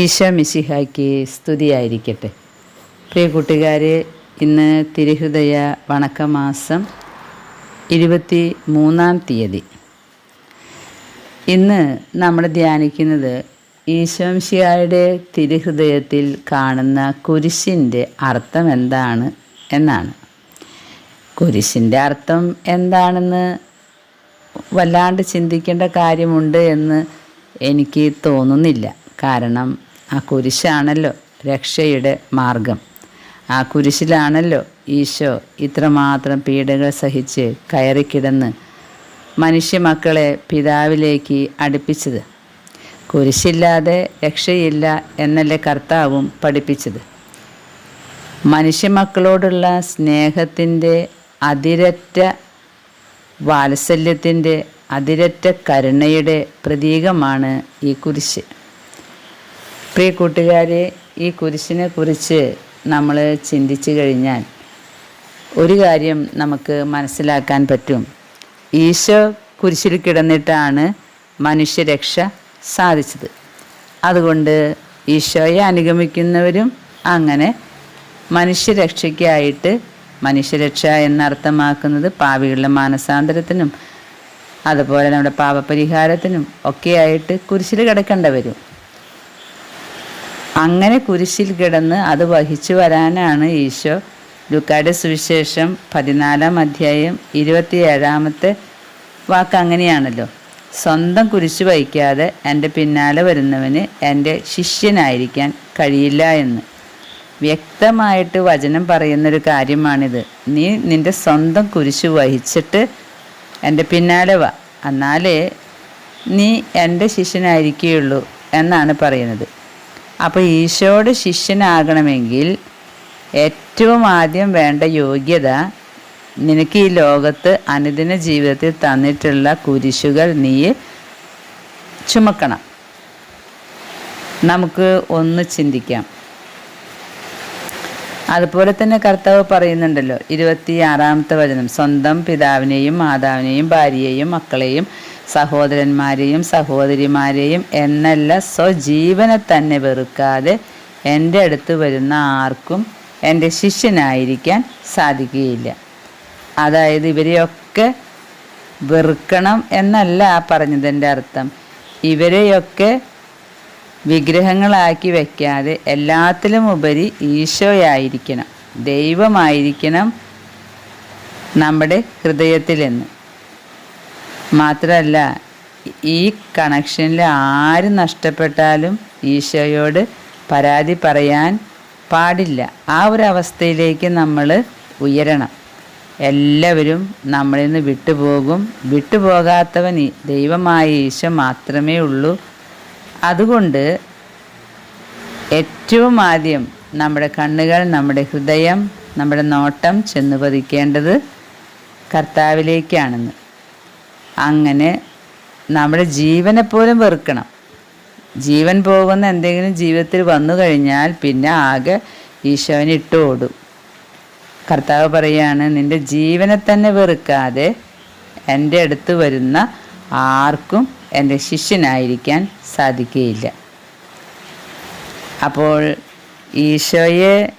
ഈശോ മിശിഹായ്ക്ക് സ്തുതിയായിരിക്കട്ടെ. പ്രിയ കൂട്ടുകാരെ ഇന്ന് തിരുഹൃദയ വണക്കമാസം ഇരുപത്തി മൂന്നാം തീയതി. ഇന്ന് നമ്മൾ ധ്യാനിക്കുന്നത് ഈശോംശിയായുടെ തിരുഹൃദയത്തിൽ കാണുന്ന കുരിശിന്റെ അർത്ഥം എന്താണ് എന്നാണ്. കുരിശിന്റെ അർത്ഥം എന്താണെന്ന് വല്ലാണ്ട് ചിന്തിക്കേണ്ട കാര്യമുണ്ട് എന്ന് എനിക്ക് തോന്നുന്നില്ല. കാരണം ആ കുരിശാണല്ലോ രക്ഷയുടെ മാർഗം. ആ കുരിശിലാണല്ലോ ഈശോ ഇത്രമാത്രം പീഡകൾ സഹിച്ച് കയറിക്കിടന്ന് മനുഷ്യമക്കളെ പിതാവിലേക്ക് അടുപ്പിച്ചത്. കുരിശില്ലാതെ രക്ഷയില്ല എന്നല്ലേ കർത്താവും പഠിപ്പിച്ചത്. മനുഷ്യമക്കളോടുള്ള സ്നേഹത്തിന്റെ അതിരറ്റ വാത്സല്യത്തിന്റെ അതിരറ്റ കരുണയുടെ പ്രതീകമാണ് ഈ കുരിശ്. പ്രിയ കൂട്ടുകാരെ ഈ കുരിശിനെ കുറിച്ച് നമ്മൾ ചിന്തിച്ചു കഴിഞ്ഞാൽ ഒരു കാര്യം നമുക്ക് മനസ്സിലാക്കാൻ പറ്റും. ഈശോ കുരിശിൽ കിടന്നിട്ടാണ് മനുഷ്യരക്ഷ സാധിച്ചത്. അതുകൊണ്ട് ഈശോയെ അനുഗമിക്കുന്നവരും അങ്ങനെ മനുഷ്യരക്ഷയ്ക്കായിട്ട് മനുഷ്യരക്ഷ എന്നർത്ഥമാക്കുന്നത് പാവികളുടെ മാനസാന്തരത്തിനും അതുപോലെ നമ്മുടെ പാപപരിഹാരത്തിനും ഒക്കെയായിട്ട് കുരിശിൽ കിടക്കേണ്ട വരും. അങ്ങനെ കുരിശിൽ കിടന്ന് അത് വഹിച്ചു വരാനാണ് ഈശോ. ലുക്കാടെ സുവിശേഷം പതിനാലാം അധ്യായം ഇരുപത്തിയേഴാമത്തെ വാക്ക് അങ്ങനെയാണല്ലോ. സ്വന്തം കുരിശ് വഹിക്കാതെ എന്റെ പിന്നാലെ വരുന്നവന് എന്റെ ശിഷ്യനായിരിക്കാൻ കഴിയില്ല എന്ന്. വ്യക്തമായിട്ട് വചനം പറയുന്നൊരു കാര്യമാണിത്. നീ നിന്റെ സ്വന്തം കുരിശ് വഹിച്ചിട്ട് എന്റെ പിന്നാലെ വാ. എന്നാലേ നീ എന്റെ ശിഷ്യനായിരിക്കുകയുള്ളൂ എന്നാണ് പറയുന്നത്. അപ്പോൾ ഈശോയുടെ ശിഷ്യനാകണമെങ്കിൽ ഏറ്റവും ആദ്യം വേണ്ട യോഗ്യത നിനക്ക് ഈ ലോകത്ത് അനുദിന ജീവിതത്തിൽ തന്നിട്ടുള്ള കുരിശുകൾ നീ ചുമക്കണം. നമുക്ക് ഒന്ന് ചിന്തിക്കാം. അതുപോലെ തന്നെ കർത്താവ് പറയുന്നുണ്ടല്ലോ ഇരുപത്തി ആറാമത്തെ വചനം സ്വന്തം പിതാവിനെയും മാതാവിനെയും ഭാര്യയെയും മക്കളെയും സഹോദരന്മാരെയും സഹോദരിമാരെയും എന്നല്ല സ്വജീവനെ തന്നെ വെറുക്കാതെ എന്റെ അടുത്ത് വരുന്ന ആർക്കും എന്റെ ശിഷ്യനായിരിക്കാൻ സാധിക്കുകയില്ല. അതായത് ഇവരെയൊക്കെ വെറുക്കണം എന്നല്ല പറഞ്ഞതിന്റെ അർത്ഥം. ഇവരെയൊക്കെ വിഗ്രഹങ്ങളാക്കി വയ്ക്കാതെ എല്ലാത്തിലും ഉപരി ഈശോയായിരിക്കണം. ദൈവമായിരിക്കണം നമ്മുടെ ഹൃദയത്തിലെന്ന്. മാത്രമല്ല ഈ കണക്ഷനിൽ ആര് നഷ്ടപ്പെട്ടാലും ഈശോയോട് പരാതി പറയാൻ പാടില്ല. ആ ഒരു അവസ്ഥയിലേക്ക് നമ്മൾ ഉയരണം. എല്ലാവരും നമ്മളിൽ നിന്ന് വിട്ടുപോകും. വിട്ടുപോകാത്തവൻ ദൈവമായ ഈശോ മാത്രമേ ഉള്ളൂ. അതുകൊണ്ട് ഏറ്റവും ആദ്യം നമ്മുടെ കണ്ണുകൾ നമ്മുടെ ഹൃദയം നമ്മുടെ നോട്ടം ചെന്ന് പതിക്കേണ്ടത് കർത്താവിലേക്കാണെന്ന്. അങ്ങനെ നമ്മുടെ ജീവനെ പോലും വെറുക്കണം. ജീവൻ പോകുന്ന എന്തെങ്കിലും ജീവിതത്തിൽ വന്നു കഴിഞ്ഞാൽ പിന്നെ ആകെ ഈശോനെ ഇട്ട് കർത്താവ് പറയാണ് നിന്റെ ജീവനെ തന്നെ വെറുക്കാതെ എന്റെ അടുത്ത് വരുന്ന ആർക്കും എന്റെ ശിഷ്യനായിരിക്കാൻ സാധിക്കുകയില്ല. അപ്പോൾ ഈശോയെ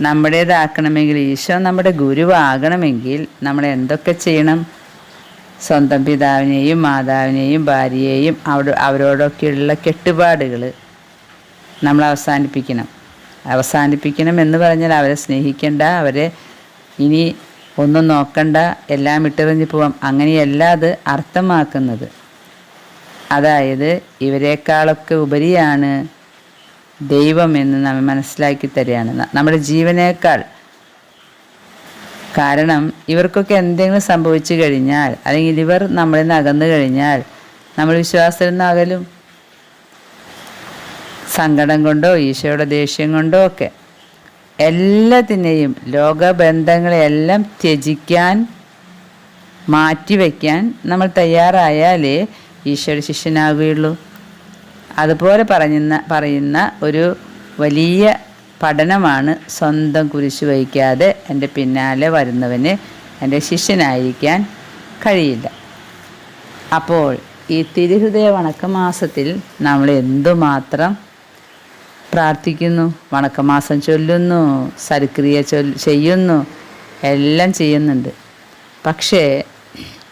നമ്മുടേതാക്കണമെങ്കിൽ ഈശോ നമ്മുടെ ഗുരുവാകണമെങ്കിൽ നമ്മൾ എന്തൊക്കെ ചെയ്യണം? സ്വന്തം പിതാവിനെയും മാതാവിനെയും ഭാര്യയെയും അവിടെ അവരോടൊക്കെയുള്ള കെട്ടുപാടുകൾ നമ്മൾ അവസാനിപ്പിക്കണം. അവസാനിപ്പിക്കണം എന്ന് പറഞ്ഞാൽ അവരെ സ്നേഹിക്കേണ്ട അവരെ ഇനി ഒന്നും നോക്കണ്ട എല്ലാം ഇട്ടെറിഞ്ഞ് പോവാം. അങ്ങനെയല്ല അത് അർത്ഥമാക്കുന്നത്. അതായത് ഇവരെക്കാളൊക്കെ ഉപരിയാണ് ദൈവം എന്ന് നമ്മൾ മനസ്സിലാക്കി തരികയാണ്. നമ്മുടെ ജീവനേക്കാൾ കാരണം ഇവർക്കൊക്കെ എന്തെങ്കിലും സംഭവിച്ചു കഴിഞ്ഞാൽ അല്ലെങ്കിൽ ഇവർ നമ്മളിൽ നിന്ന് അകന്നു കഴിഞ്ഞാൽ നമ്മൾ വിശ്വാസത്തിൽ നിന്ന് അകലും. സങ്കടം കൊണ്ടോ ഈശോയുടെ ദേഷ്യം കൊണ്ടോ ഒക്കെ എല്ലാത്തിനെയും ലോകബന്ധങ്ങളെല്ലാം ത്യജിക്കാൻ മാറ്റിവെക്കാൻ നമ്മൾ തയ്യാറായാലേ ഈശോയുടെ ശിഷ്യനാകുകയുള്ളൂ അതുപോലെ പറയുന്ന പറയുന്ന ഒരു വലിയ പഠനമാണ് സ്വന്തം കുരിശ് വഹിക്കാതെ എന്റെ പിന്നാലെ വരുന്നവന് എന്റെ ശിഷ്യനായിരിക്കാൻ കഴിയില്ല. അപ്പോൾ ഈ തിരുഹൃദയ വണക്കമാസത്തിൽ നമ്മൾ എന്തുമാത്രം പ്രാർത്ഥിക്കുന്നു? വണക്കമാസം ചൊല്ലുന്നു സൽക്രിയ ചൊൽ ചെയ്യുന്നു എല്ലാം ചെയ്യുന്നുണ്ട്. പക്ഷേ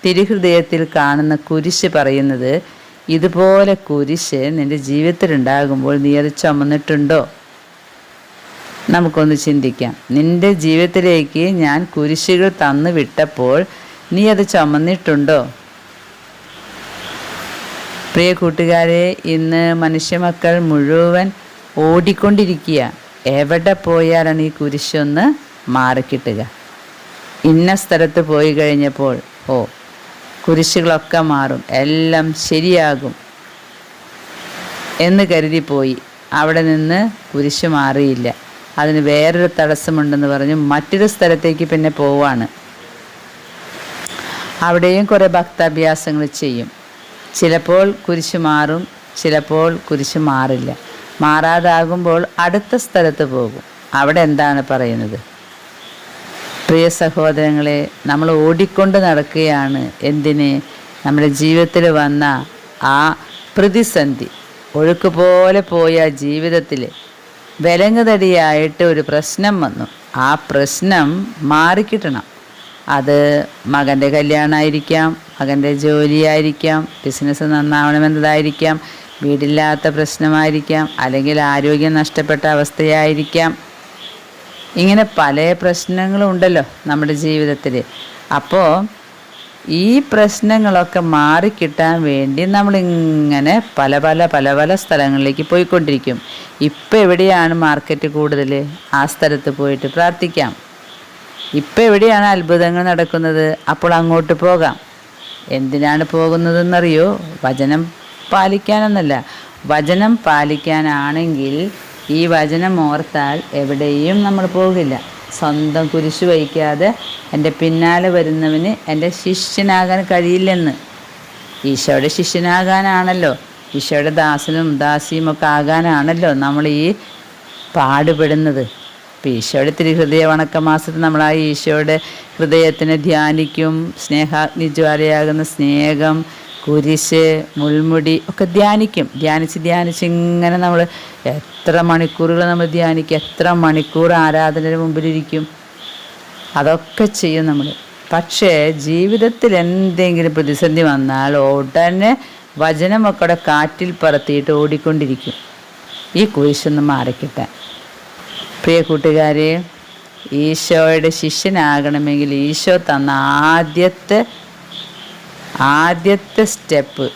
തിരുഹൃദയത്തിൽ കാണുന്ന കുരിശ് പറയുന്നത് ഇതുപോലെ കുരിശ് നിന്റെ ജീവിതത്തിലുണ്ടാകുമ്പോൾ നീ അത് ചുമന്നിട്ടുണ്ടോ? നമുക്കൊന്ന് ചിന്തിക്കാം. നിന്റെ ജീവിതത്തിലേക്ക് ഞാൻ കുരിശുകൾ തന്നു വിട്ടപ്പോൾ നീ അത് ചുമന്നിട്ടുണ്ടോ? പ്രിയ കൂട്ടുകാരെ ഇന്ന് മനുഷ്യമക്കൾ മുഴുവൻ ഓടിക്കൊണ്ടിരിക്കുക. എവിടെ പോയാലാണ് ഈ കുരിശൊന്ന് മാറിക്കിട്ടുക? ഇന്ന സ്ഥലത്ത് പോയി കഴിഞ്ഞപ്പോൾ കുരിശുകളൊക്കെ മാറും. എല്ലാം ശരിയാകും എന്ന് കരുതി പോയി അവിടെ നിന്ന് കുരിശ് മാറിയില്ല. അതിന് വേറൊരു തടസ്സമുണ്ടെന്ന് പറഞ്ഞ് മറ്റൊരു സ്ഥലത്തേക്ക് പിന്നെ പോവാണ്. അവിടെയും കുറേ ഭക്താഭ്യാസങ്ങൾ ചെയ്യും. ചിലപ്പോൾ കുരിശ് മാറും ചിലപ്പോൾ കുരിശ് മാറില്ല. മാറാതാകുമ്പോൾ അടുത്ത സ്ഥലത്ത് പോകും. അവിടെ എന്താണ് പറയുന്നത്? പ്രിയ സഹോദരങ്ങളെ നമ്മൾ ഓടിക്കൊണ്ട് നടക്കുകയാണ്. എന്തിന്? നമ്മുടെ ജീവിതത്തിൽ വന്ന ആ പ്രതിസന്ധി. ഒഴുക്ക് പോലെ പോയ ജീവിതത്തിൽ വിലങ്ങുതടിയായിട്ട് ഒരു പ്രശ്നം വന്നു. ആ പ്രശ്നം മാറിക്കിട്ടണം. അത് മകന്റെ കല്യാണമായിരിക്കാം മകന്റെ ജോലിയായിരിക്കാം ബിസിനസ് നന്നാവണമെന്നതായിരിക്കാം വീടില്ലാത്ത പ്രശ്നമായിരിക്കാം അല്ലെങ്കിൽ ആരോഗ്യം നഷ്ടപ്പെട്ട അവസ്ഥയായിരിക്കാം. ഇങ്ങനെ പല പ്രശ്നങ്ങളും ഉണ്ടല്ലോ നമ്മുടെ ജീവിതത്തിൽ അപ്പോൾ ഈ പ്രശ്നങ്ങളൊക്കെ മാറിക്കിട്ടാൻ വേണ്ടി നമ്മളിങ്ങനെ പല പല പല പല സ്ഥലങ്ങളിലേക്ക് പോയിക്കൊണ്ടിരിക്കും. ഇപ്പം എവിടെയാണ് മാർക്കറ്റ് കൂടുതൽ ആ സ്ഥലത്ത് പോയിട്ട് പ്രാർത്ഥിക്കാം. ഇപ്പം എവിടെയാണ് അത്ഭുതങ്ങൾ നടക്കുന്നത്? അപ്പോൾ അങ്ങോട്ട് പോകാം. എന്തിനാണ് പോകുന്നതെന്നറിയോ? വചനം പാലിക്കാനെന്നല്ല. വചനം പാലിക്കാനാണെങ്കിൽ ഈ വചനം ഓർത്താൽ എവിടെയും നമ്മൾ പോകില്ല. സ്വന്തം കുരിശു വഹിക്കാതെ എന്റെ പിന്നാലെ വരുന്നവന് എന്റെ ശിഷ്യനാകാൻ കഴിയില്ലെന്ന്. ഈശോയുടെ ശിഷ്യനാകാനാണല്ലോ. ഈശോയുടെ ദാസനും ദാസിയും ഒക്കെ ആകാനാണല്ലോ നമ്മൾ ഈ പാടുപെടുന്നത്. ഇപ്പം ഈശോയുടെ തിരുഹൃദയ വണക്കമാസത്തിൽ നമ്മൾ ആ ഈശോയുടെ ഹൃദയത്തിനെ ധ്യാനിക്കും. സ്നേഹാഗ്നിജ്വാലയാകുന്ന സ്നേഹം കുരിശ് മുൾമുടി ഒക്കെ ധ്യാനിക്കും. ധ്യാനിച്ച് ധ്യാനിച്ച് ഇങ്ങനെ നമ്മൾ എത്ര മണിക്കൂറുകൾ നമ്മൾ ധ്യാനിക്കും എത്ര മണിക്കൂർ ആരാധനയുടെ മുമ്പിലിരിക്കും. അതൊക്കെ ചെയ്യും നമ്മൾ പക്ഷേ ജീവിതത്തിൽ എന്തെങ്കിലും പ്രതിസന്ധി വന്നാൽ ഉടനെ വചനമൊക്കെ കാറ്റിൽ പറത്തിയിട്ട് ഓടിക്കൊണ്ടിരിക്കും. ഈ കുരിശൊന്ന് മാറിക്കട്ടെ പ്രിയ കൂട്ടുകാരെ ഈശോയുടെ ശിഷ്യനാകണമെങ്കിൽ ഈശോ തന്ന ആദ്യത്തെ ആദ്യത്തെ സ്റ്റെപ്പ്.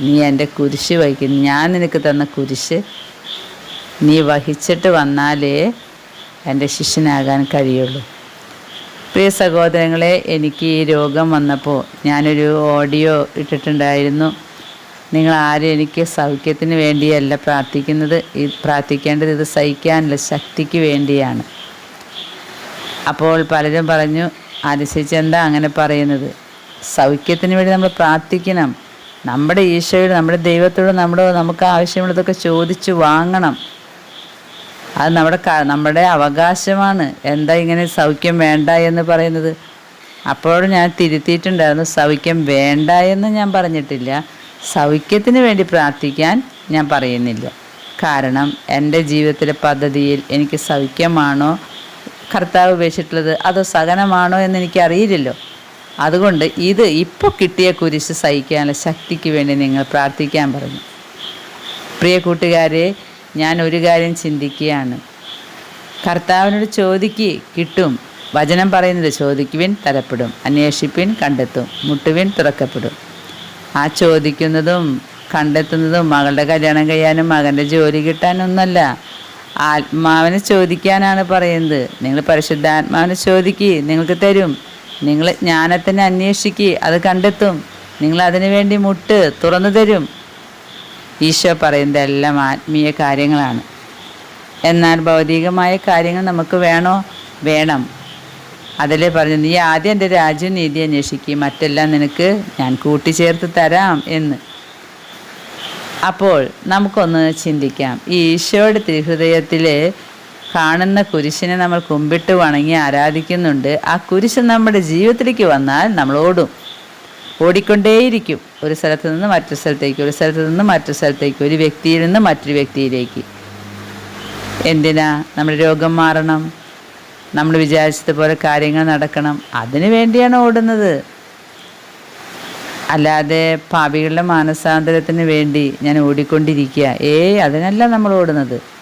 നീ എന്റെ കുരിശ് വഹിക്കും ഞാൻ നിനക്ക് തന്ന കുരിശ് നീ വഹിച്ചിട്ട് വന്നാലേ എന്റെ ശിഷ്യനാകാൻ കഴിയുള്ളൂ. പ്രിയ സഹോദരങ്ങളെ എനിക്ക് ഈ രോഗം വന്നപ്പോൾ ഞാനൊരു ഓഡിയോ ഇട്ടിട്ടുണ്ടായിരുന്നു. നിങ്ങൾ ആരും എനിക്ക് സൗഖ്യത്തിന് വേണ്ടിയല്ല പ്രാർത്ഥിക്കുന്നത്. ഇത് പ്രാർത്ഥിക്കേണ്ടത് ഇത് സഹിക്കാനുള്ള ശക്തിക്ക് വേണ്ടിയാണ്. അപ്പോൾ പലരും പറഞ്ഞു അനുസരിച്ച് എന്താ അങ്ങനെ പറയുന്നത്? സൗഖ്യത്തിന് വേണ്ടി നമ്മൾ പ്രാർത്ഥിക്കണം. നമ്മുടെ ഈശോയോട് നമ്മുടെ ദൈവത്തോട് നമ്മുടെ നമുക്ക് ആവശ്യമുള്ളതൊക്കെ ചോദിച്ചു വാങ്ങണം. അത് നമ്മുടെ നമ്മുടെ അവകാശമാണ്. എന്താ ഇങ്ങനെ സൗഖ്യം വേണ്ട എന്ന് പറയുന്നത്? അപ്പോൾ ഞാൻ തിരുത്തിയിട്ടുണ്ടായിരുന്നു സൗഖ്യം വേണ്ട എന്ന് ഞാൻ പറഞ്ഞിട്ടില്ല. സൗഖ്യത്തിന് വേണ്ടി പ്രാർത്ഥിക്കാൻ ഞാൻ പറയുന്നില്ല. കാരണം എന്റെ ജീവിതത്തിലെ പദ്ധതിയിൽ എനിക്ക് സൗഖ്യമാണോ? കർത്താവ് ഉപേക്ഷിച്ചിട്ടുള്ളത് അതോ സഹനമാണോ എന്ന് എനിക്കറിയില്ലല്ലോ. അതുകൊണ്ട് ഇത് ഇപ്പോൾ കിട്ടിയ കുരിശ് സഹിക്കാനുള്ള ശക്തിക്ക് വേണ്ടി നിങ്ങൾ പ്രാർത്ഥിക്കാൻ പറഞ്ഞു. പ്രിയ കൂട്ടുകാരെ ഞാൻ ഒരു കാര്യം ചിന്തിക്കുകയാണ്. കർത്താവിനോട് ചോദിക്ക് കിട്ടും. വചനം പറയുന്നത് ചോദിക്കുവിൻ തരപ്പെടും. അന്വേഷിപ്പിൻ കണ്ടെത്തും. മുട്ടുവിൻ തുറക്കപ്പെടും. ആ ചോദിക്കുന്നതും കണ്ടെത്തുന്നതും മകളുടെ കല്യാണം കഴിയാനും മകന്റെ ജോലി കിട്ടാനൊന്നല്ല ആത്മാവിനെ ചോദിക്കാനാണ് പറയുന്നത്. നിങ്ങൾ പരിശുദ്ധാത്മാവിനെ ചോദിക്ക് നിങ്ങൾക്ക് തരും. നിങ്ങൾ ജ്ഞാനത്തിനെ അന്വേഷിക്കുക അത് കണ്ടെത്തും. നിങ്ങൾ അതിനു വേണ്ടി മുട്ട് തുറന്നു തരും. ഈശോ പറയുന്നത് എല്ലാം ആത്മീയ കാര്യങ്ങളാണ്. എന്നാൽ ഭൗതികമായ കാര്യങ്ങൾ നമുക്ക് വേണോ? വേണം. അതിലെ പറഞ്ഞു നീ ആദ്യം എന്റെ രാജ്യം നീതി അന്വേഷിക്കുക മറ്റെല്ലാം നിനക്ക് ഞാൻ കൂട്ടിച്ചേർത്ത് തരാം എന്ന്. അപ്പോൾ നമുക്കൊന്ന് ചിന്തിക്കാം. ഈ ഈശോയുടെ തിരുഹൃദയത്തിൽ കാണുന്ന കുരിശിനെ നമ്മൾ കുമ്പിട്ട് വണങ്ങി ആരാധിക്കുന്നുണ്ട്. ആ കുരിശ് നമ്മുടെ ജീവിതത്തിലേക്ക് വന്നാൽ നമ്മൾ ഓടും. ഓടിക്കൊണ്ടേയിരിക്കും. ഒരു സ്ഥലത്ത് നിന്ന് മറ്റൊരു സ്ഥലത്തേക്ക് ഒരു സ്ഥലത്ത് നിന്ന് മറ്റൊരു സ്ഥലത്തേക്ക് ഒരു വ്യക്തിയിൽ നിന്ന് മറ്റൊരു വ്യക്തിയിലേക്ക്. എന്തിനാ നമ്മുടെ രോഗം മാറണം? നമ്മൾ വിചാരിച്ചതുപോലെ കാര്യങ്ങൾ നടക്കണം. അതിനു വേണ്ടിയാണ് ഓടുന്നത്. അല്ലാതെ പാപികളുടെ മാനസാന്തരത്തിന് വേണ്ടി ഞാൻ ഓടിക്കൊണ്ടിരിക്കുക. ഏയ് അതിനല്ല നമ്മൾ ഓടുന്നത്.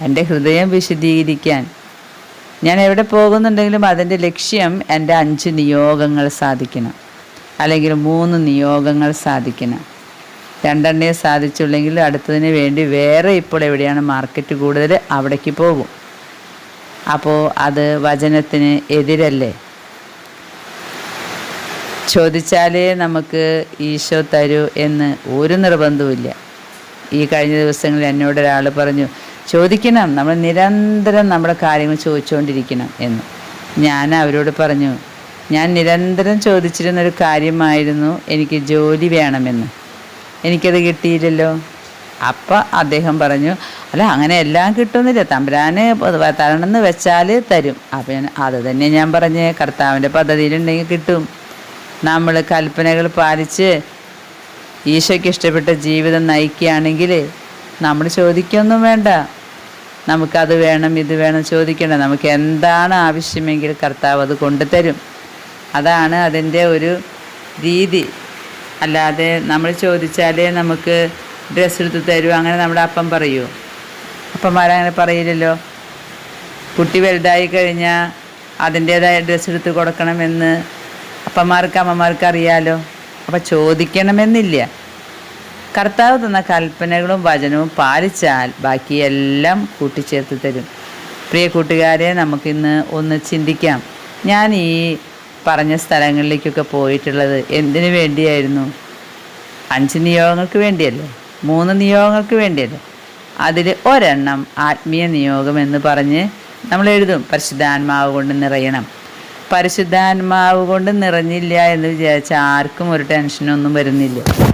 എന്റെ ഹൃദയം വിശദീകരിക്കാൻ. ഞാൻ എവിടെ പോകുന്നുണ്ടെങ്കിലും അതിന്റെ ലക്ഷ്യം എന്റെ അഞ്ച് നിയോഗങ്ങൾ സാധിക്കണം. അല്ലെങ്കിൽ മൂന്ന് നിയോഗങ്ങൾ സാധിക്കണം. രണ്ടെണ്ണേ സാധിച്ചുള്ളെങ്കിൽ അടുത്തതിന് വേണ്ടി വേറെ ഇപ്പോൾ എവിടെയാണ് മാർക്കറ്റ് കൂടുതൽ അവിടേക്ക് പോകും. അപ്പോൾ അത് വചനത്തിന് എതിരല്ലേ? ചോദിച്ചാലേ നമുക്ക് ഈശോ തരൂ എന്ന് ഒരു നിർബന്ധവുമില്ല. ഈ കഴിഞ്ഞ ദിവസങ്ങളിൽ എന്നോട് ഒരാൾ പറഞ്ഞു ചോദിക്കണം. നമ്മൾ നിരന്തരം നമ്മുടെ കാര്യങ്ങൾ ചോദിച്ചുകൊണ്ടിരിക്കണം എന്ന്. ഞാൻ അവരോട് പറഞ്ഞു ഞാൻ നിരന്തരം ചോദിച്ചിരുന്നൊരു കാര്യമായിരുന്നു എനിക്ക് ജോലി വേണമെന്ന്. എനിക്കത് കിട്ടിയില്ലല്ലോ. അപ്പം അദ്ദേഹം പറഞ്ഞു അല്ല അങ്ങനെ എല്ലാം കിട്ടുന്നില്ല. തമ്പുരാന് തരണമെന്ന് വെച്ചാൽ തരും. അപ്പം ഞാൻ അത് തന്നെ ഞാൻ പറഞ്ഞ് കർത്താവിന്റെ പദ്ധതിയിലുണ്ടെങ്കിൽ കിട്ടും. നമ്മൾ കൽപ്പനകൾ പാലിച്ച് ഈശോയ്ക്ക് ഇഷ്ടപ്പെട്ട ജീവിതം നയിക്കുകയാണെങ്കിൽ നമ്മൾ ചോദിക്കൊന്നും വേണ്ട. നമുക്കത് വേണം ഇത് വേണം ചോദിക്കേണ്ട. നമുക്ക് എന്താണ് ആവശ്യമെങ്കിൽ കർത്താവ് അത് കൊണ്ടുതരും. അതാണ് അതിന്റെ ഒരു രീതി. അല്ലാതെ നമ്മൾ ചോദിച്ചാലേ നമുക്ക് ഡ്രസ്സ് എടുത്ത് തരൂ അങ്ങനെ നമ്മുടെ അപ്പം പറയൂ. അപ്പന്മാരങ്ങനെ പറയില്ലല്ലോ. കുട്ടി വലുതായി കഴിഞ്ഞാൽ അതിന്റേതായ ഡ്രസ്സ് എടുത്ത് കൊടുക്കണമെന്ന് അപ്പന്മാർക്ക് അമ്മമാർക്ക് അറിയാലോ. അപ്പം ചോദിക്കണമെന്നില്ല. കർത്താവ് തന്ന കൽപ്പനകളും വചനവും പാലിച്ചാൽ ബാക്കിയെല്ലാം കൂട്ടിച്ചേർത്ത് തരും. പ്രിയ കൂട്ടുകാരെ നമുക്കിന്ന് ഒന്ന് ചിന്തിക്കാം. ഞാൻ ഈ പറഞ്ഞ സ്ഥലങ്ങളിലേക്കൊക്കെ പോയിട്ടുള്ളത് എന്തിനു വേണ്ടിയായിരുന്നു? അഞ്ച് നിയോഗങ്ങൾക്ക് വേണ്ടിയല്ലേ? മൂന്ന് നിയോഗങ്ങൾക്ക് വേണ്ടിയല്ലേ? അതിൽ ഒരെണ്ണം ആത്മീയ നിയോഗം എന്ന് പറഞ്ഞ് നമ്മൾ എഴുതും. പരിശുദ്ധാത്മാവ് കൊണ്ട് നിറയണം. പരിശുദ്ധാത്മാവ് കൊണ്ട് നിറഞ്ഞില്ല എന്ന് വിചാരിച്ച ആർക്കും ഒരു ടെൻഷനൊന്നും വരുന്നില്ല.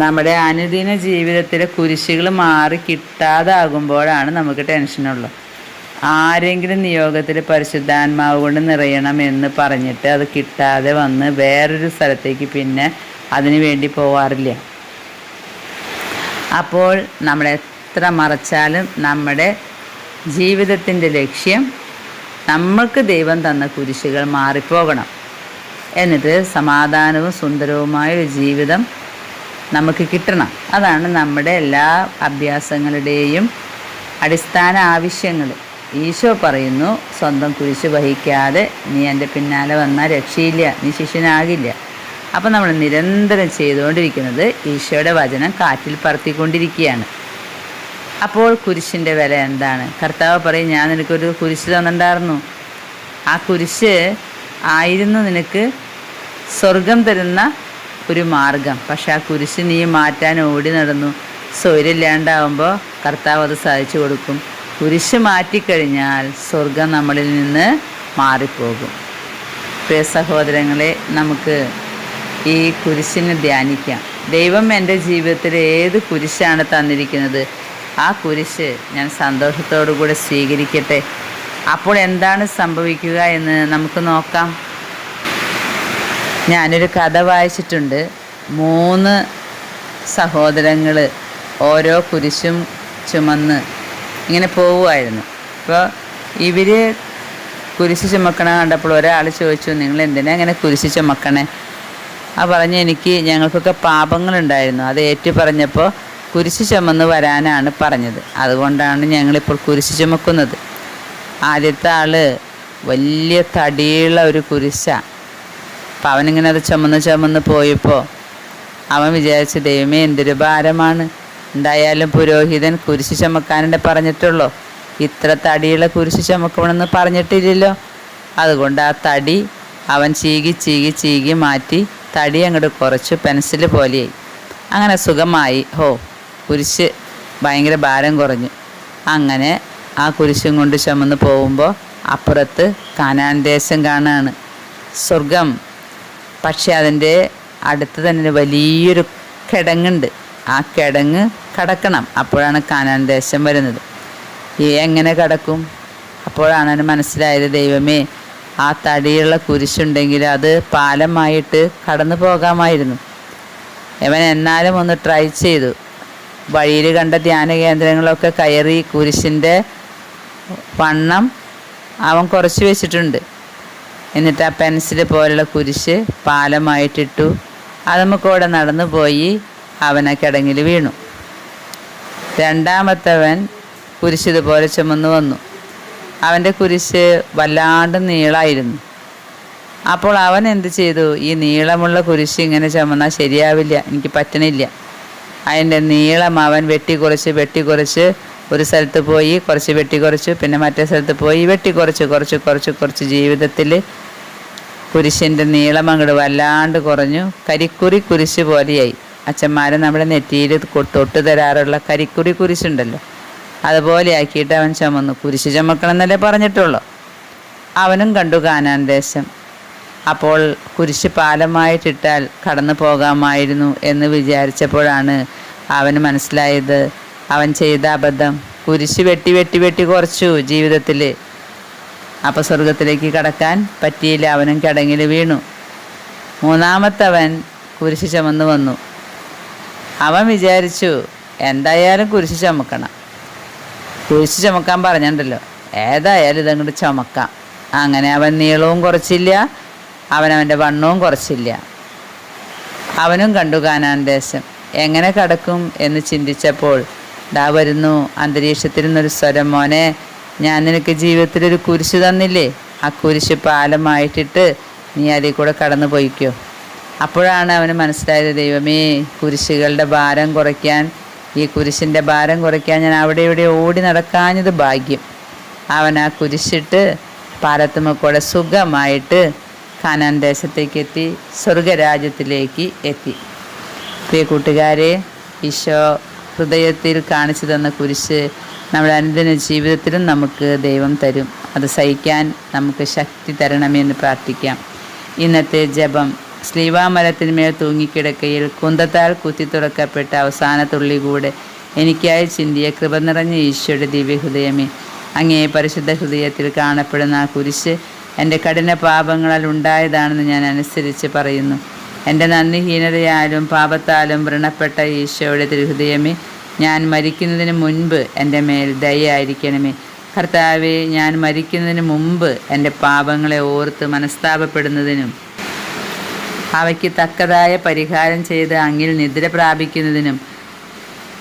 നമ്മുടെ അനുദിന ജീവിതത്തിലെ കുരിശുകൾ മാറി കിട്ടാതാകുമ്പോഴാണ് നമുക്ക് ടെൻഷനുള്ളത് ആരെങ്കിലും നിയോഗത്തിൽ പരിശുദ്ധാത്മാവ് കൊണ്ട് നിറയണം എന്ന് പറഞ്ഞിട്ട് അത് കിട്ടാതെ വന്ന് വേറൊരു സ്ഥലത്തേക്ക് പിന്നെ അതിനു വേണ്ടി പോവാറില്ല. അപ്പോൾ നമ്മൾ എത്ര മറച്ചാലും നമ്മുടെ ജീവിതത്തിന്റെ ലക്ഷ്യം നമ്മൾക്ക് ദൈവം തന്ന കുരിശുകൾ മാറിപ്പോകണം. എന്നിട്ട് സമാധാനവും സുന്ദരവുമായ ഒരു ജീവിതം നമുക്ക് കിട്ടണം. അതാണ് നമ്മുടെ എല്ലാ അഭ്യാസങ്ങളുടെയും അടിസ്ഥാന ആവശ്യങ്ങൾ ഈശോ പറയുന്നു സ്വന്തം കുരിശ് വഹിക്കാതെ നീ എന്റെ പിന്നാലെ വന്നാൽ രക്ഷയില്ല നീ ശിഷ്യനാകില്ല. അപ്പം നമ്മൾ നിരന്തരം ചെയ്തുകൊണ്ടിരിക്കുന്നത് ഈശോയുടെ വചനം കാറ്റിൽ പറത്തിക്കൊണ്ടിരിക്കുകയാണ്. അപ്പോൾ കുരിശിന്റെ വില എന്താണ്? കർത്താവ് പറയും ഞാൻ നിനക്കൊരു കുരിശ് തന്നിട്ടുണ്ടായിരുന്നു. ആ കുരിശ് ആയിരുന്നു നിനക്ക് സ്വർഗം തരുന്ന ഒരു മാർഗം. പക്ഷെ ആ കുരിശ് നീ മാറ്റാൻ ഓടി നടന്നു. സ്വരില്ലാണ്ടാവുമ്പോൾ കർത്താവ് അത് സാധിച്ചു കൊടുക്കും. കുരിശ് മാറ്റിക്കഴിഞ്ഞാൽ സ്വർഗം നമ്മളിൽ നിന്ന് മാറിപ്പോകും. പ്രിയ സഹോദരങ്ങളെ നമുക്ക് ഈ കുരിശിനെ ധ്യാനിക്കാം. ദൈവം എന്റെ ജീവിതത്തിൽ ഏത് കുരിശാണ് തന്നിരിക്കുന്നത്? ആ കുരിശ് ഞാൻ സന്തോഷത്തോടു കൂടെ സ്വീകരിക്കട്ടെ. അപ്പോൾ എന്താണ് സംഭവിക്കുക എന്ന് നമുക്ക് നോക്കാം. ഞാനൊരു കഥ വായിച്ചിട്ടുണ്ട്. മൂന്ന് സഹോദരങ്ങൾ ഓരോ കുരിശും ചുമന്ന് ഇങ്ങനെ പോവുമായിരുന്നു അപ്പോൾ ഇവർ കുരിശ് ചുമക്കണ കണ്ടപ്പോൾ ഒരാൾ ചോദിച്ചു നിങ്ങൾ എന്തിനാ ഇങ്ങനെ കുരിശ് ചുമക്കണേ? ആ പറഞ്ഞ് എനിക്ക് ഞങ്ങൾക്കൊക്കെ പാപങ്ങളുണ്ടായിരുന്നു. അത് ഏറ്റു പറഞ്ഞപ്പോൾ കുരിശ് ചുമന്ന് വരാനാണ് പറഞ്ഞത്. അതുകൊണ്ടാണ് ഞങ്ങളിപ്പോൾ കുരിശ് ചുമക്കുന്നത്. ആദ്യത്തെ ആൾ വലിയ തടിയുള്ള ഒരു കുരിശാണ് അപ്പം അവനിങ്ങനെ അത് ചുമന്ന് ചുമന്ന് പോയപ്പോൾ അവൻ വിചാരിച്ചു ദൈവമേ എന്തൊരു ഭാരമാണ്. എന്തായാലും പുരോഹിതൻ കുരിശ് ചുമക്കാനുണ്ട് പറഞ്ഞിട്ടുള്ളൂ. ഇത്ര തടിയുള്ള കുരിശ് ചുമക്കണമെന്ന് പറഞ്ഞിട്ടില്ലല്ലോ. അതുകൊണ്ട് ആ തടി അവൻ ചീകി ചീകി ചീകി മാറ്റി തടി അങ്ങോട്ട് കുറച്ച് പെൻസിൽ പോലെയായി. അങ്ങനെ സുഖമായി. ഹോ കുരിശ് ഭയങ്കര ഭാരം കുറഞ്ഞു. അങ്ങനെ ആ കുരിശും കൊണ്ട് ചുമന്ന് പോകുമ്പോൾ അപ്പുറത്ത് കാനാൻ ദേശം കാണാണ്. സ്വർഗം പക്ഷെ അതിന്റെ അടുത്ത് തന്നെ വലിയൊരു കിടങ്ങുണ്ട്. ആ കിടങ്ങ് കടക്കണം. അപ്പോഴാണ് കാനാൻ ദേശം വരുന്നത്. ഈ എങ്ങനെ കടക്കും? അപ്പോഴാണ് അവന് മനസ്സിലായത് ദൈവമേ ആ തടിയുള്ള കുരിശുണ്ടെങ്കിൽ അത് പാലമായിട്ട് കടന്നു പോകാമായിരുന്നു. ഇവൻ എന്നാലും ഒന്ന് ട്രൈ ചെയ്തു. വഴിയിൽ കണ്ട ധ്യാന കേന്ദ്രങ്ങളൊക്കെ കയറി കുരിശിന്റെ വണ്ണം അവൻ കുറച്ച് വെച്ചിട്ടുണ്ട്. എന്നിട്ട് ആ പെൻസിൽ പോലുള്ള കുരിശ് പാലമായിട്ടിട്ടു അത് നമുക്കവിടെ നടന്നു പോയി അവൻ ആ കിടങ്ങിൽ വീണു. രണ്ടാമത്തവൻ കുരിശ് ഇതുപോലെ ചുമന്നു വന്നു. അവന്റെ കുരിശ് വല്ലാണ്ട് നീളായിരുന്നു. അപ്പോൾ അവൻ എന്ത് ചെയ്തു? ഈ നീളമുള്ള കുരിശ് ഇങ്ങനെ ചുമന്നാൽ ശരിയാവില്ല എനിക്ക് പറ്റണില്ല. അതിന്റെ നീളം അവൻ വെട്ടിക്കുറച്ച് വെട്ടിക്കുറച്ച് ഒരു സ്ഥലത്ത് പോയി കുറച്ച് വെട്ടിക്കുറച്ചു പിന്നെ മറ്റേ സ്ഥലത്ത് പോയി വെട്ടിക്കുറച്ച് കുറച്ച് കുറച്ച് കുറച്ച് ജീവിതത്തിൽ കുരിശിന്റെ നീളം അങ്ങോട്ട് വല്ലാണ്ട് കുറഞ്ഞു. കരിക്കുറി കുരിശ് പോലെയായി. അച്ഛന്മാർ നമ്മുടെ നെറ്റിയിൽ തൊട്ട് തരാറുള്ള കരിക്കുറി കുരിശുണ്ടല്ലോ. അതുപോലെ ആക്കിയിട്ട് അവൻ ചുമന്നു. കുരിശ് ചുമക്കണം എന്നല്ലേ പറഞ്ഞിട്ടുള്ളൂ. അവനും കണ്ടു കാനാൻ ദേശം. അപ്പോൾ കുരിശ് പാലമായിട്ടിട്ടാൽ കടന്നു പോകാമായിരുന്നു എന്ന് വിചാരിച്ചപ്പോഴാണ് അവന് മനസ്സിലായത് അവൻ ചെയ്ത അബദ്ധം. കുരിശ് വെട്ടി വെട്ടി വെട്ടി കുറച്ചു ജീവിതത്തിൽ അപ്പം സ്വർഗത്തിലേക്ക് കടക്കാൻ പറ്റിയില്ല. അവനും കിടങ്ങിൽ വീണു. മൂന്നാമത്തവൻ കുരിശ് ചുമന്ന് വന്നു. അവൻ വിചാരിച്ചു എന്തായാലും കുരിശ് ചുമക്കണം. കുരിശ് ചുമക്കാൻ പറഞ്ഞിട്ടുണ്ടല്ലോ. ഏതായാലും ഇതങ്ങോട്ട് ചുമക്കാം. അങ്ങനെ അവൻ നീളവും കുറച്ചില്ല. അവൻ അവന്റെ വണ്ണവും കുറച്ചില്ല. അവനും കണ്ടു കാനാൻ ദേശം. എങ്ങനെ കടക്കും എന്ന് ചിന്തിച്ചപ്പോൾ ദാ വരുന്നു അന്തരീക്ഷത്തിൽ നിന്നൊരു സ്വരം മോനെ ഞാൻ നിനക്ക് ജീവിതത്തിൽ ഒരു കുരിശ് തന്നില്ലേ? ആ കുരിശ് പാലമായിട്ടിട്ട് നീ അതിൽ കൂടെ കടന്നു പോയിക്കോ. അപ്പോഴാണ് അവന് മനസ്സിലായത് ദൈവമേ കുരിശുകളുടെ ഭാരം കുറയ്ക്കാൻ ഈ കുരിശിന്റെ ഭാരം കുറയ്ക്കാൻ ഞാൻ അവിടെ ഇവിടെ ഓടി നടക്കാഞ്ഞത് ഭാഗ്യം. അവൻ ആ കുരിശിട്ട് പാലത്തുമ്മക്കൂടെ സുഖമായിട്ട് കാനാൻ ദേശത്തേക്ക് എത്തി സ്വർഗരാജ്യത്തിലേക്ക് എത്തി. പ്രിയ കൂട്ടുകാരെ ഈശോ ഹൃദയത്തിൽ കാണിച്ചു തന്ന കുരിശ് നമ്മുടെ അനുദിന ജീവിതത്തിലും നമുക്ക് ദൈവം തരും. അത് സഹിക്കാൻ നമുക്ക് ശക്തി തരണമെന്ന് പ്രാർത്ഥിക്കാം. ഇന്നത്തെ ജപം ശ്ലീവാമരത്തിന്മേൽ തൂങ്ങിക്കിടക്കയിൽ കുന്തത്താൽ കുത്തി തുറക്കപ്പെട്ട അവസാന തുള്ളി കൂടെ എനിക്കായി ചിന്തിയ കൃപ നിറഞ്ഞ ഈശോയുടെ ദിവ്യഹൃദയമേ അങ്ങേ പരിശുദ്ധ ഹൃദയത്തിൽ കാണപ്പെടുന്ന ആ കുരിശ് എന്റെ കഠിന പാപങ്ങളാൽ ഉണ്ടായതാണെന്ന് ഞാൻ അനുസരിച്ച് പറയുന്നു. എന്റെ നന്ദിഹീനതയാലും പാപത്താലും വ്രണപ്പെട്ട ഈശോയുടെ തിരുഹൃദയമേ ഞാൻ മരിക്കുന്നതിന് മുൻപ് എന്റെ മേൽ ദയായിരിക്കണമേ കർത്താവെ ഞാൻ മരിക്കുന്നതിന് മുമ്പ് എന്റെ പാപങ്ങളെ ഓർത്ത് മനസ്താപപ്പെടുന്നതിനും അവയ്ക്ക് തക്കതായ പരിഹാരം ചെയ്ത് അങ്ങിൽ നിദ്ര പ്രാപിക്കുന്നതിനും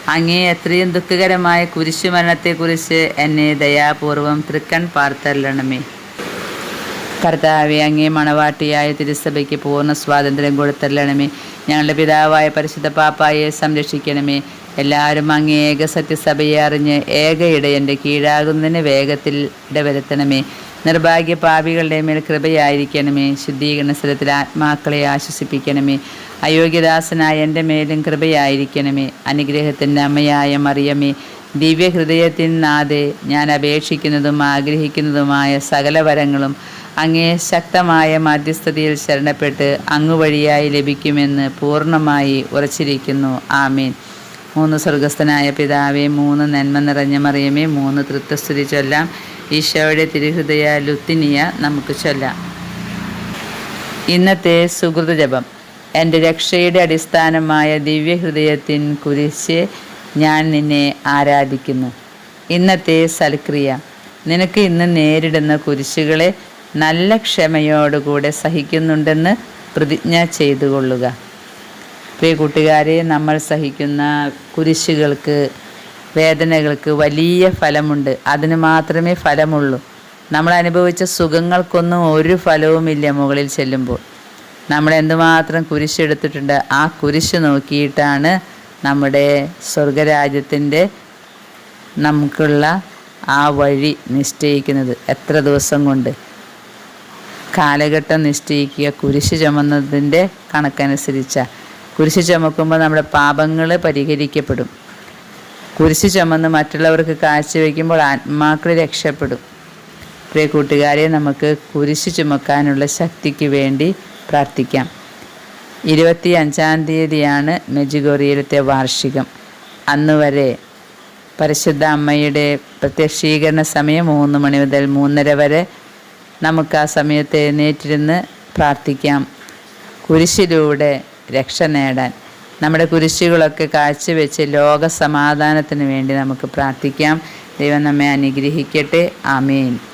അങ്ങേ എത്രയും ദുഃഖകരമായ കുരിശുമരണത്തെക്കുറിച്ച് എന്നെ ദയാപൂർവം തൃക്കൺ പാർത്തല്ലണമേ കർത്താവെ അങ്ങേ മണവാട്ടിയായ തിരുസഭയ്ക്ക് പൂർണ സ്വാതന്ത്ര്യം കൊടുത്തല്ലണമേ ഞങ്ങളുടെ പിതാവായ പരിശുദ്ധ പാപ്പായെ സംരക്ഷിക്കണമേ. എല്ലാവരും അങ്ങേ ഏക സത്യസഭയെ അറിഞ്ഞ് ഏക ഇടയന്റെ കീഴാകുന്നതിന് വേഗത്തിൽ ഇടവരുത്തണമേ. നിർഭാഗ്യ പാപികളുടെ മേൽ കൃപയായിരിക്കണമേ. ശുദ്ധീകരണ സ്ഥലത്തിൽ ആത്മാക്കളെ ആശ്വസിപ്പിക്കണമേ. അയോഗ്യദാസനായ എന്റെ മേലും കൃപയായിരിക്കണമേ. അനുഗ്രഹത്തിന്റെ അമ്മയായ മറിയമേ ദിവ്യഹൃദയത്തിൻ നാഥേ ഞാൻ അപേക്ഷിക്കുന്നതും ആഗ്രഹിക്കുന്നതുമായ സകല വരങ്ങളും അങ്ങേ ശക്തമായ മധ്യസ്ഥതയിൽ ശരണപ്പെട്ട് അങ്ങ് വഴിയായി ലഭിക്കുമെന്ന് പൂർണമായി ഉറച്ചിരിക്കുന്നു. ആമീൻ. മൂന്ന് സ്വർഗസ്ഥനായ പിതാവെ മൂന്ന് നന്മ നിറഞ്ഞ മറിയമേ മൂന്ന് തൃത്വസ്തുതി ചൊല്ലാം. ഈശോയുടെ തിരുഹൃദയ ലുത്തിനിയ നമുക്ക് ചൊല്ലാം. ഇന്നത്തെ സുഹൃത ജപം. എന്റെ രക്ഷയുടെ അടിസ്ഥാനമായ ദിവ്യഹൃദയത്തിൻ കുരിശ് ഞാൻ നിന്നെ ആരാധിക്കുന്നു. ഇന്നത്തെ സൽക്രിയ. നിനക്ക് ഇന്ന് നേരിടുന്ന കുരിശുകളെ നല്ല ക്ഷമയോടുകൂടെ സഹിക്കുന്നുണ്ടെന്ന് പ്രതിജ്ഞ ചെയ്തുകൊള്ളുക. പ്രിയ കൂട്ടുകാരെ നമ്മൾ സഹിക്കുന്ന കുരിശുകൾക്ക് വേദനകൾക്ക് വലിയ ഫലമുണ്ട്. അതിന് മാത്രമേ ഫലമുള്ളൂ. നമ്മൾ അനുഭവിച്ച സുഖങ്ങൾക്കൊന്നും ഒരു ഫലവുമില്ല മുകളിൽ ചെല്ലുമ്പോൾ. നമ്മൾ എന്തുമാത്രം കുരിശെടുത്തിട്ടുണ്ട് ആ കുരിശ് നോക്കിയിട്ടാണ് നമ്മുടെ സ്വർഗരാജ്യത്തിന്റെ നമുക്കുള്ള ആ വഴി നിശ്ചയിക്കുന്നത് എത്ര ദിവസം കൊണ്ട്. കാലഘട്ടം നിശ്ചയിക്കുക. കുരിശ് ചുമന്നതിന്റെ കണക്കനുസരിച്ച. കുരിശ് ചുമക്കുമ്പോൾ നമ്മുടെ പാപങ്ങൾ പരിഹരിക്കപ്പെടും. കുരിശ് ചുമന്ന് മറ്റുള്ളവർക്ക് കാഴ്ചവെക്കുമ്പോൾ ആത്മാക്കൾ രക്ഷപ്പെടും. പ്രിയ കൂട്ടുകാരെ നമുക്ക് കുരിശ് ചുമക്കാനുള്ള ശക്തിക്ക് വേണ്ടി പ്രാർത്ഥിക്കാം. ഇരുപത്തി അഞ്ചാം തീയതിയാണ് മെജുഗോറിയിലത്തെ വാർഷികം. അന്ന് വരെ പരിശുദ്ധ അമ്മയുടെ പ്രത്യക്ഷീകരണ സമയം മൂന്ന് മണി മുതൽ മൂന്നര വരെ നമുക്ക് ആ സമയത്ത് എഴുന്നേറ്റിരുന്ന് പ്രാർത്ഥിക്കാം. കുരിശിലൂടെ രക്ഷ നേടാൻ. നമ്മുടെ കുരിശുകളൊക്കെ കാഴ്ചവെച്ച് ലോക സമാധാനത്തിന് വേണ്ടി നമുക്ക് പ്രാർത്ഥിക്കാം. ദൈവം നമ്മെ അനുഗ്രഹിക്കട്ടെ. ആമേൻ.